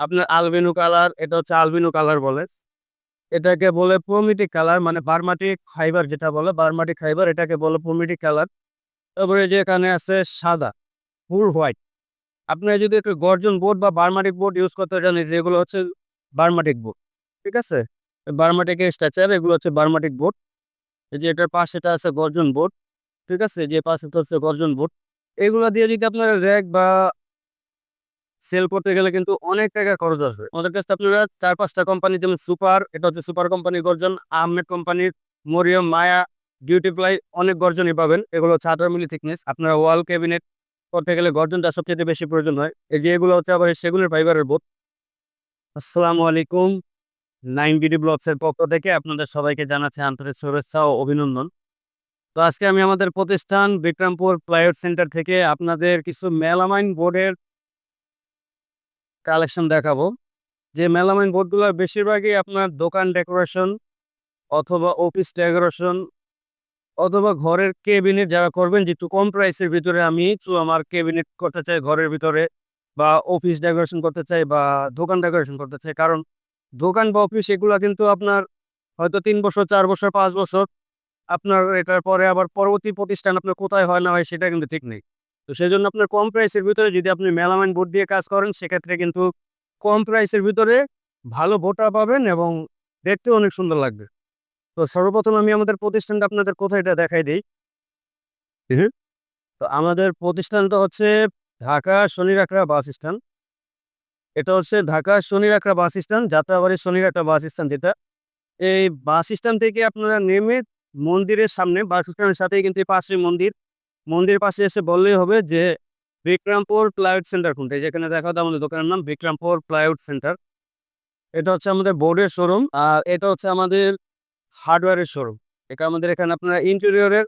আপনার albino colour এটা হচ্ছে আলবিনো কালার বলে। এটাকে বলে প্রোমিটিক কালার মানে বারমাটিক ফাইবার যেটা বলে, বারমাটিক ফাইবার এটাকে বলে প্রোমিটিক কালার তারপরে যে এখানে আছে সাদা ফুল হোয়াইট আপনারা যদি একটু গর্জন বোর্ড বা বারমাটিক বোর্ড ইউজ করতে জানেন যেগুলো হচ্ছে বারমাটিক বোর্ড ঠিক আছে? বারমাটিকের স্ট্রাকচার এগুলো হচ্ছে বারমাটিক বোর্ড এই যে এটার পাশেটা আছে গর্জন বোর্ড ঠিক আছে? যে পাশে হচ্ছে গর্জন বোর্ড এগুলো দিয়ে যদি আপনারা র্যাক বা সেল করতে গেলে কিন্তু অনেক টাকা খরচ আসবে। আমাদের কাছে আপনারা চার পাঁচটা কোম্পানি যেমন সুপার এটা হচ্ছে সুপার কোম্পানির গর্জন আহমেদ কোম্পানির মরিয়ম মায়া ডিউটি প্লাই অনেক গর্জনই পাবেন। এগুলো হচ্ছে আঠারো মিলি থিকনেস আপনারা ওয়াল ক্যাবিনেট করতে গেলে গর্জনটা সবচেয়ে বেশি প্রয়োজন হয়। এই যে এগুলো হচ্ছে আবার সেগুনের ফাইবারের বোধ আসসালামু আলাইকুম। নাইন বিডি ব্লগসের পক্ষ থেকে আপনাদের সবাইকে জানাচ্ছি আন্তরিক শুভেচ্ছা ও অভিনন্দন। তো আজকে আমি আমাদের প্রতিষ্ঠান বিক্রমপুর প্লাইউড সেন্টার থেকে আপনাদের কিছু মেলামাইন বোর্ডের কালেকশন দেখাবো। যে মেলামাইন বোর্ডগুলো বেশিরভাগই আপনার দোকান ডেকোরেশন অথবা অফিস ডেকোরেশন অথবা ঘরের কেবিনেট যারা করবেন, যে একটু কম প্রাইসের ভিতরে আমি আমার কেবিনেট করতে চাই, ঘরের ভিতরে বা অফিস ডেকোরেশন করতে চাই বা দোকান ডেকোরেশন করতে চাই। কারণ দোকান বা অফিস এগুলো কিন্তু আপনার হয়তো তিন বছর, চার বছর, পাঁচ বছর, আপনার এটার পরে আবার পরবর্তী প্রতিষ্ঠান আপনার কোথায় হয় না হয় সেটা কিন্তু ঠিক নেই। তো সেই জন্য আপনার কম প্রাইসের ভিতরে যদি আপনি মেলামাইন বোর্ড দিয়ে কাজ করেন, সেক্ষেত্রে কিন্তু কম প্রাইসের ভিতরে ভালো ভোটা পাবেন এবং দেখতেও অনেক সুন্দর লাগবে। তো সর্বপ্রথম আমি আমাদের প্রতিষ্ঠানটা আপনাদের কোথায় এটা দেখাই দিই। তো আমাদের প্রতিষ্ঠানটা হচ্ছে ঢাকা শনিরাকড়া বাস স্ট্যান্ড। এটা হচ্ছে Dhaka Shanir Akhra bus stand, Jatrabari Shanir Akhra bus stand যেটা। এই বাস স্ট্যান্ড থেকে আপনারা নেমে মন্দিরের সামনে, বাস স্ট্যান্ডের সাথেই কিন্তু পাশে মন্দির। মন্দিরের পাশে এসে বললেই হবে যে, বিক্রমপুর প্লাইউড সেন্টার কোনটা? যেখানে দেখা দাও আমাদের দোকানের নাম, বিক্রমপুর প্লাইউড সেন্টার। এটা হচ্ছে আমাদের বোর্ডের শোরুম, আর এটা হচ্ছে আমাদের হার্ডওয়্যারের শোরুম। এটা আমাদের এখানে আপনারা ইন্টেরিয়রের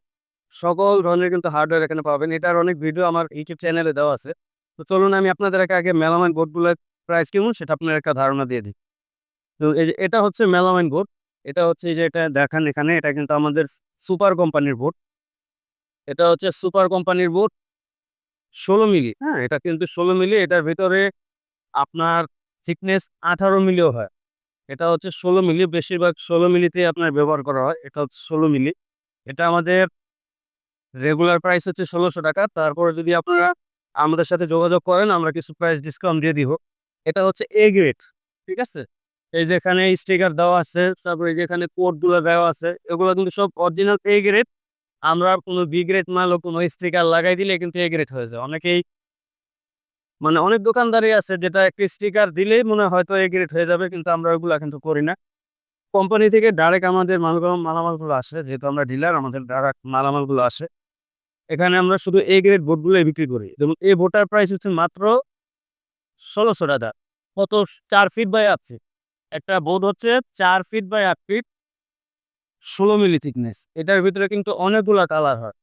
সকল ধরনের কিন্তু হার্ডওয়্যার এখানে পাবেন। এটার অনেক ভিডিও আমার ইউটিউব চ্যানেলে দেওয়া আছে। তো চলুন আমি আপনাদের আগে মেলামাইন বোর্ডগুলোর প্রাইস কেমন সেটা আপনার একটা ধারণা দিয়ে দিই। তো এটা হচ্ছে মেলামাইন বোর্ড। এটা হচ্ছে যে এটা দেখান এখানে, এটা কিন্তু আমাদের সুপার কোম্পানির বোর্ড। এটা হচ্ছে সুপার কোম্পানির বোর্ড ষোলো মিলি হ্যাঁ এটা কিন্তু ষোলো মিলি, এটার ভিতরে আপনার থিকনেস আঠারো মিলিও হয়। এটা হচ্ছে ষোলো মিলি, বেশিরভাগ ষোলো মিলিতে আপনার ব্যবহার করা হয়, এটা হচ্ছে ষোলো মিলি। এটা আমাদের রেগুলার প্রাইস হচ্ছে ষোলোশো টাকা, তারপরে যদি আপনারা আমাদের সাথে যোগাযোগ করেন, আমরা কিছু প্রাইস ডিসকাউন্ট দিয়ে দিব। এটা হচ্ছে এ গ্রেড ঠিক আছে? এই যেখানে স্টিকার দেওয়া আছে, তারপরে যেখানে কোডগুলো দেওয়া আছে, এগুলো কিন্তু সব অরিজিনাল এ গ্রেড আমরা কোনো বি গ্রেড মাল ও কোনো স্টিকার লাগাই দিলে কিন্তু এ গ্রেড হয়ে যায়। অনেকেই মানে অনেক দোকানদারি আছে যেটা একটি স্টিকার দিলেই মনে হয়তো এ গ্রেড হয়ে যাবে, কিন্তু আমরা ওইগুলো কিন্তু করি না। কোম্পানি থেকে ডাইরেক্ট আমাদের মাল মালামালগুলো আসে, যেহেতু আমরা ডিলার আমাদের ডাইরেক্ট মালামালগুলো আসে। এখানে আমরা শুধু এ গ্রেড বোর্ডগুলো বিক্রি করি। যেমন এই বোর্ডটার প্রাইস হচ্ছে মাত্র ষোলোশো টাকা। কত? চার ফিট বাই আট ফিট একটা বোর্ড হচ্ছে চার ফিট বাই আট ফিট ষোলো মিলি থিকনেস। এটার ভিতরে কিন্তু অনেকগুলা কালার হয়।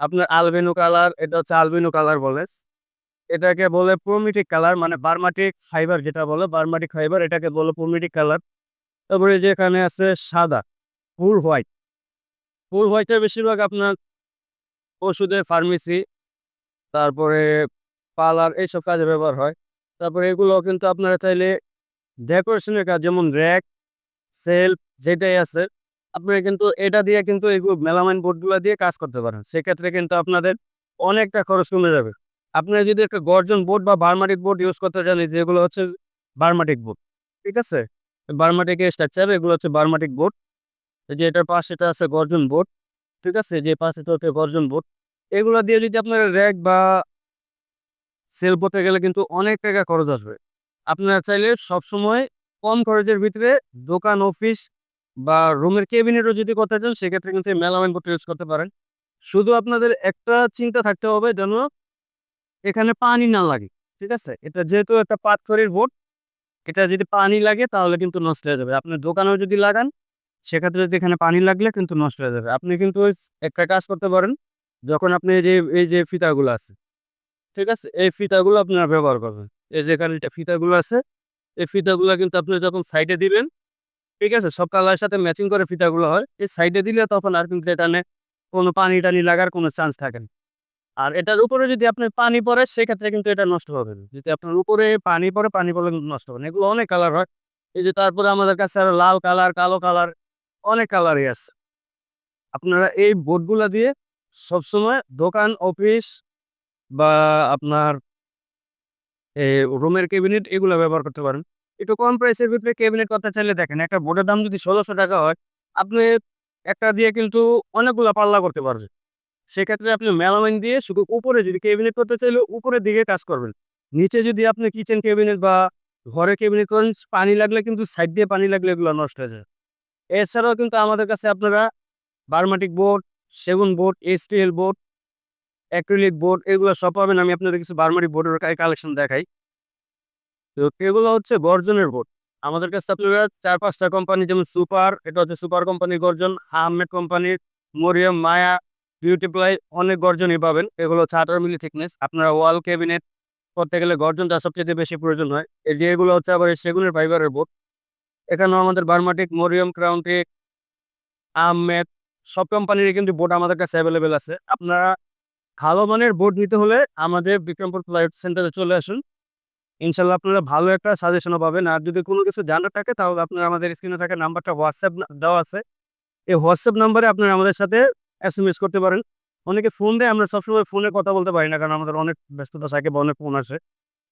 আপনার আলবেনো কালার, এটা হচ্ছে আলবেনো কালার বলে। এটাকে বলে প্রোমিটিক কালার মানে বার্মাটিক ফাইবার যেটা বলে, বার্মাটিক ফাইবার, এটাকে বলে প্রোমিটিক কালার। তারপরে যে এখানে আছে সাদা, ফুল হোয়াইট। ফুল হোয়াইটে বেশিরভাগ আপনার ওষুধের ফার্মেসি, তারপরে পার্লার এইসব কাজে ব্যবহার হয়। তারপরে এগুলো কিন্তু আপনারা চাইলে ডেকোরেশনের কাজ, যেমন র্যাক, সেলফ, যেটাই আছে আপনারা কিন্তু এটা দিয়ে কিন্তু এগুলো মেলামাইন বোর্ডগুলো দিয়ে কাজ করতে পারেন। সেক্ষেত্রে কিন্তু আপনাদের অনেকটা খরচ কমে যাবে। আপনারা যদি একটা গর্জন বোর্ড বা বার্মাটিক বোর্ড ইউজ করতে জানেন যেগুলো হচ্ছে বার্মাটিক বোর্ড, ঠিক আছে? বার্মাটিকের স্ট্রাকচার এগুলো হচ্ছে বার্মাটিক বোর্ড। এই যে এটার পাশেটা আছে গর্জন বোর্ড, ঠিক আছে? যে পাশেটা হচ্ছে গর্জন বোর্ড। এগুলো দিয়ে যদি আপনারা র্যাক বা সেল করতে গেলে কিন্তু অনেক টাকা খরচ আসবে। আপনারা চাইলে সবসময় কম খরচের ভিতরে দোকান, অফিস বা রুমের কেবিনেটও যদি করতে চান, সেক্ষেত্রে কিন্তু মেলামাইন বোর্ড ইউজ করতে পারেন। শুধু আপনাদের একটা চিন্তা থাকতে হবে যেন এখানে পানি না লাগে, ঠিক আছে? এটা যেহেতু একটা পাথরের বোর্ড, এটা যদি পানি লাগে তাহলে কিন্তু নষ্ট হয়ে যাবে। আপনার দোকানেও যদি লাগান, সেক্ষেত্রে যদি এখানে পানি লাগলে কিন্তু নষ্ট হয়ে যাবে। আপনি কিন্তু একটা কাজ করতে পারেন, যখন আপনি এই যে এই যে ফিতাগুলো আছে, ঠিক আছে? এই ফিতাগুলো আপনারা ব্যবহার করবেন। এই যে এখানে ফিতাগুলো আছে, এই ফিতাগুলো কিন্তু আপনি যখন সাইডে দিবেন ঠিক আছে? সব কালারের সাথে ম্যাচিং করে ফিতাগুলো হয়। এই সাইডে দিলে তখন আর কিন্তু এখানে কোনো পানি টানি লাগার কোনো চান্স থাকে না। আর এটার উপরে যদি আপনার পানি পড়ে, সেক্ষেত্রে কিন্তু এটা নষ্ট হবে না। যদি আপনার উপরে পানি পড়ে, পানি পড়লে কিন্তু নষ্ট হবে না। এগুলো অনেক কালার হয়। এই যে তারপরে আমাদের কাছে আরও লাল কালার কালো কালার অনেক কালারই আছে। আপনারা এই বোর্ডগুলা দিয়ে সবসময় দোকান, অফিস বা আপনার রুমের ক্যাবিনেট এগুলো ব্যবহার করতে পারেন। একটু কম প্রাইসের ভিতরে ক্যাবিনেট করতে চাইলে দেখেন, একটা বোর্ডের দাম যদি ষোলোশো টাকা হয়, আপনি একটা দিয়ে কিন্তু অনেকগুলো পাল্লা করতে পারবেন। সেক্ষেত্রে আপনি মেলামাইন দিয়ে শুধু উপরে যদি ক্যাবিনেট করতে চাইলে উপরের দিকে কাজ করবেন। নিচে যদি আপনি কিচেন ক্যাবিনেট বা ঘরে ক্যাবিনেট করেন, পানি লাগলে কিন্তু সাইড দিয়ে পানি লাগলে এগুলো নষ্ট হয়ে যায়। এছাড়াও কিন্তু আমাদের কাছে আপনারা বার্মাটিক বোর্ড, সেগুন board, S T L board acrylic board এগুলো সব পাবেন। আমি আপনাদের কিছু বার্মাটিক বোর্ডের কালেকশন দেখাই। তো এগুলো হচ্ছে গর্জনের বোর্ড। আমাদের কাছে আপনারা চার, পাঁচটা কোম্পানি যেমন সুপার এটা হচ্ছে সুপার কোম্পানির গর্জন আহমেদ কোম্পানির মরিয়াম মায়া বিউটি প্লাই অনেক গর্জনই পাবেন। এগুলো হচ্ছে আঠারো মিলি থিকনেস আপনারা ওয়াল ক্যাবিনেট করতে গেলে গর্জনটা সবচেয়ে বেশি প্রয়োজন হয়। এই যে এগুলো হচ্ছে আবার সেগুনের ফাইবারের বোর্ড। এখানেও আমাদের বার্মাটিক মরিয়াম ক্রাউন্টিক আহমেদ সব কোম্পানির কিন্তু বোর্ড আমাদের কাছে অ্যাভেলেবেল আছে। আপনারা ভালো মানের বোর্ড নিতে হলে আমাদের বিক্রমপুর ফ্লাইট সেন্টারে চলে আসুন। ইনশাল্লাহ আপনারা ভালো একটা সাজেশনও পাবেন। আর যদি কোনো কিছু জানার থাকে, তাহলে আপনারা আমাদের স্ক্রিনে থাকা নাম্বারটা হোয়াটসঅ্যাপ দেওয়া আছে। এই হোয়াটসঅ্যাপ নাম্বারে আপনারা আমাদের সাথে এস এম এস করতে পারেন। অনেকে ফোন দেয়, আমরা সবসময় ফোনে কথা বলতে পারি না, কারণ আমাদের অনেক ব্যস্ততা থাকে বা অনেক ফোন আসে।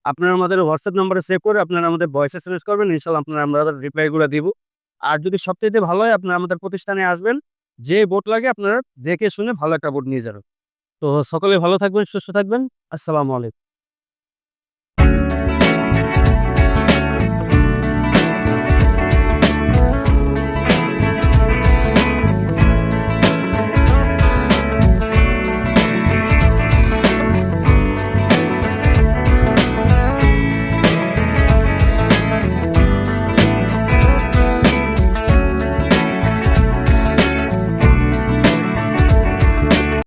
আপনারা আমাদের হোয়াটসঅ্যাপ নাম্বারে সেভ করে আপনারা আমাদের ভয়েস এস এম এস করবেন, ইনশাল্লাহ আপনারা আমরা রিপ্লাইগুলো দিব। আর যদি সবচেয়ে ভালো হয়, আপনারা আমাদের প্রতিষ্ঠানে আসবেন, যে বোট লাগে আপনারা দেখে শুনে ভালো একটা বোট নিয়ে যাবেন। তো সকলে ভালো থাকবেন, সুস্থ থাকবেন। আসসালামু আলাইকুম।